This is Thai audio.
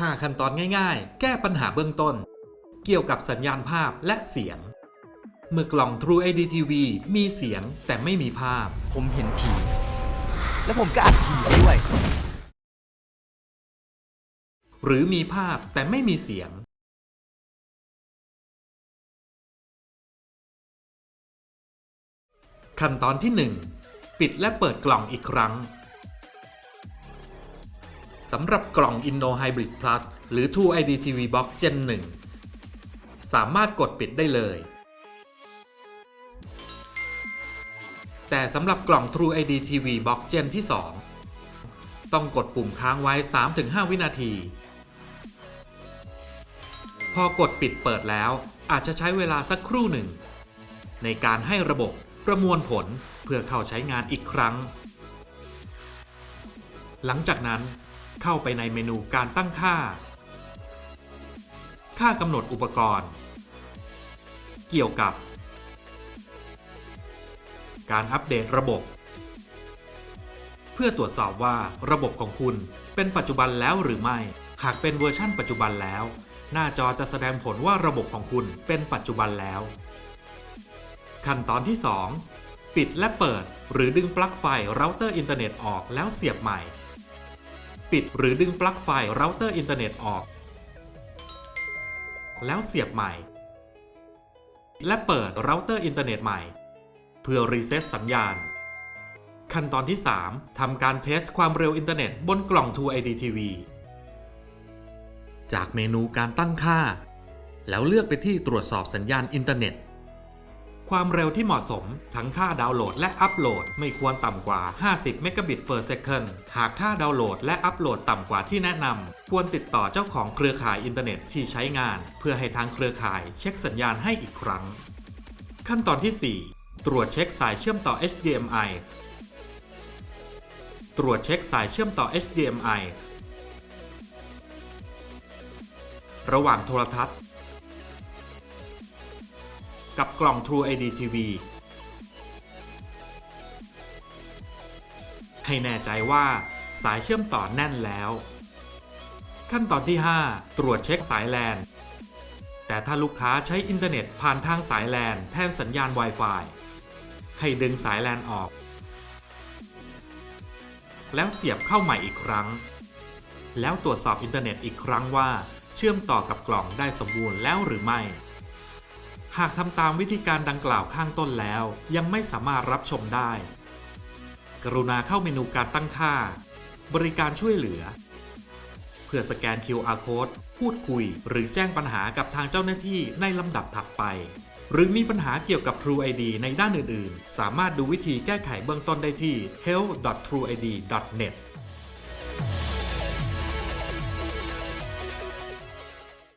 5 ขั้นตอนง่ายๆ แก้ปัญหาเบื้องต้น เกี่ยวกับสัญญาณภาพและเสียง เมื่อกล่อง True ID TV มีเสียงแต่ไม่มีภาพ ผมเห็นผี แล้วผมก็อัดผีด้วย หรือมีภาพแต่ไม่มีเสียง ขั้นตอนที่ 1 ปิดและเปิดกล่องอีกครั้ง สำหรับกล่อง Inno Hybrid Plus หรือ True ID TV Box Gen 1 สามารถกดปิดได้เลย แต่สำหรับกล่อง True ID TV Box Gen ที่ 2 ต้องกดปุ่มค้างไว้ 3-5 วินาที พอกดปิดเปิดแล้วอาจจะใช้เวลาสักครู่หนึ่ง ในการให้ระบบประมวลผลเพื่อเข้าใช้งานอีกครั้ง หลังจากนั้น เข้าไปในเมนูการตั้งค่า ค่ากำหนดอุปกรณ์ เกี่ยวกับ การอัปเดตระบบ เพื่อตรวจสอบว่าระบบของคุณเป็นปัจจุบันแล้วหรือไม่ หากเป็นเวอร์ชั่นปัจจุบันแล้ว หน้าจอจะแสดงผลว่าระบบของคุณเป็นปัจจุบันแล้ว ขั้นตอนที่ 2 ปิดและเปิด หรือดึงปลั๊กไฟเราเตอร์อินเทอร์เน็ตออกแล้วเสียบใหม่ ปิดหรือดึงปลั๊กไฟเราเตอร์อินเทอร์เน็ตออก แล้วเสียบใหม่ และเปิดเราเตอร์อินเทอร์เน็ตใหม่ เพื่อรีเซ็ตสัญญาณ ขั้นตอนที่ 3ทำการเทสความเร็วอินเทอร์เน็ตบนกล่อง True ID TV จากเมนูการตั้งค่า แล้วเลือกไปที่ตรวจสอบสัญญาณอินเทอร์เน็ต ความเร็วที่เหมาะสม ทั้งค่าดาวน์โหลดและอัปโหลดไม่ควรต่ำกว่า 50 เมกะบิต per second หากค่าดาวน์โหลดและอัปโหลดต่ำกว่าที่แนะนำ ควรติดต่อเจ้าของเครือข่ายอินเทอร์เน็ตที่ใช้งาน เพื่อให้ทางเครือข่ายเช็คสัญญาณให้อีกครั้ง ขั้นตอนที่ 4 ตรวจเช็คสายเชื่อมต่อ HDMI ตรวจเช็คสายเชื่อมต่อ HDMI ระหว่างโทรทัศน์ กับกล่อง True ID TV ให้แน่ใจว่าสายเชื่อมต่อแน่นแล้ว ขั้นตอนที่ 5 ตรวจเช็คสายแลน แต่ถ้าลูกค้าใช้อินเทอร์เน็ตผ่านทางสายแลนแทนสัญญาณ Wi-Fi ให้ดึงสายแลนออก แล้วเสียบเข้าใหม่อีกครั้ง แล้วตรวจสอบอินเทอร์เน็ตอีกครั้งว่า เชื่อมต่อกับกล่องได้สมบูรณ์แล้วหรือไม่ หากทำตามวิธีการดังกล่าวข้างต้นแล้ว ยังไม่สามารถรับชมได้ กรุณาเข้าเมนูการตั้งค่า บริการช่วยเหลือ เพื่อสแกน QR code พูดคุย หรือแจ้งปัญหากับทางเจ้าหน้าที่ในลำดับถัดไป หรือมีปัญหาเกี่ยวกับ True ID ในด้านอื่น ๆ สามารถดูวิธีแก้ไขเบื้องต้นได้ที่ help.trueid.net